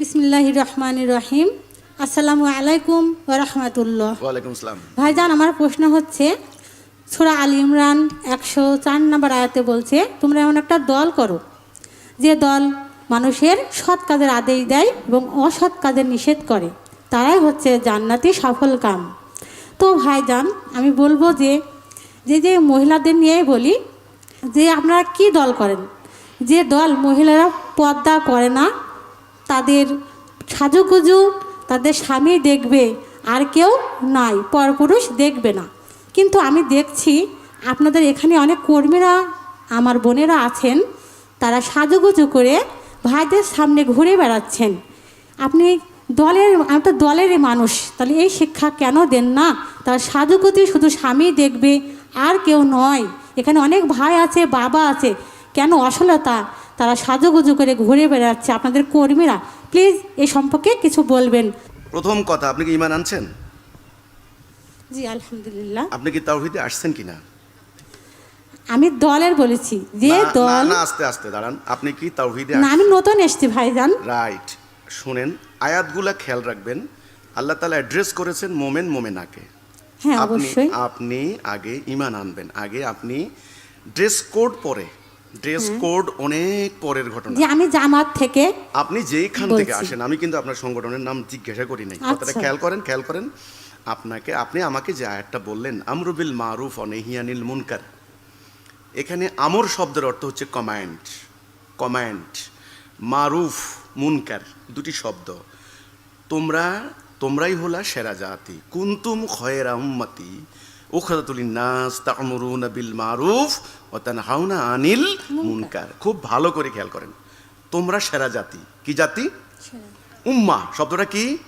বিসমিল্লাহ রহমান রহিম আসসালামু আলাইকুম রহমতুল্লাহ। ভাইজান আমার প্রশ্ন হচ্ছে সুরা আল ইমরান একশো চার নম্বর আয়াতে বলছে তোমরা এমন একটা দল করো যে দল মানুষের সৎ কাজের আদেশ দেয় এবং অসৎ কাজের নিষেধ করে। তারাই হচ্ছে জান্নাতি সফল কাম। তো ভাইজান আমি বলব যে যে যে মহিলাদের নিয়েই বলি যে আপনারা কি দল করেন? যে দল মহিলারা পর্দা করে না তাদের সাজুগুজু, তাদের স্বামী দেখবে, আর কেউ নাই, পরপুরুষ দেখবে না। কিন্তু আমি দেখছি আপনাদের এখানে অনেক কর্মীরা, আমার বোনেরা আছেন, তারা সাজুগুজু করে ভাইদের সামনে ঘুরে বেড়াচ্ছেন। আপনি দলের, আমি তো দলেরই মানুষ, তাহলে এই শিক্ষা কেন দেন না? তার সাজুগুজু শুধু স্বামী দেখবে, আর কেউ নয়। এখানে অনেক ভাই আছে, বাবা আছে। কেন অসলতা? তারা সাজুগুজু করে ঘুরে বেড়াচ্ছে। আপনাদের কর্মীরা প্লিজ এই সম্পর্কে কিছু বলবেন। প্রথম কথা আপনি কি ইমান আনছেন? জি আলহামদুলিল্লাহ। আপনি কি তাওহিদে আসছেন কিনা? আমি দলের বলেছি। যে দল না আস্তে আস্তে দাঁড়ান। আপনি কি তাওহিদে না আমি নতুন এসছি ভাইজান। রাইট শুনেন আয়াতগুলা খেয়াল রাখবেন। আল্লাহ তালা অ্যাড্রেস করেছেন মোমেন মোমেনাকে। হ্যাঁ অবশ্যই। আপনি আগে ইমান আনবেন। আগে আপনি ড্রেস কোড পরে ড্রেস কোড অনেক পরের ঘটনা। যে আমি জামাত থেকে আপনি যেইখান থেকে আসেন আমি কিন্তু আপনার সংগঠনের নাম জিজ্ঞাসা করি নাই। আচ্ছা। কথাটা খেয়াল করেন খেয়াল করেন। আপনাকে আপনি আমাকে যে আয়াতটা বললেন আমরুবিল মারুফ অনেহিয়ানিল মুনকার। এখানে আমর শব্দের অর্থ হচ্ছে কমান্ড কমান্ড মারুফ মুনকার দুটি শব্দ। তোমরা তোমরাই হলা সেরা জাতি। কুন্তুম খয়েরা উম্মতি উখরাতুল নাস তা'মুরুনা বিল মারুফ তানহাউনা আনিল মুনকার। খুব ভালো করে খেয়াল করেন। তোমরা সেরা জাতি। কি জাতি? উম্মা শব্দটা কি?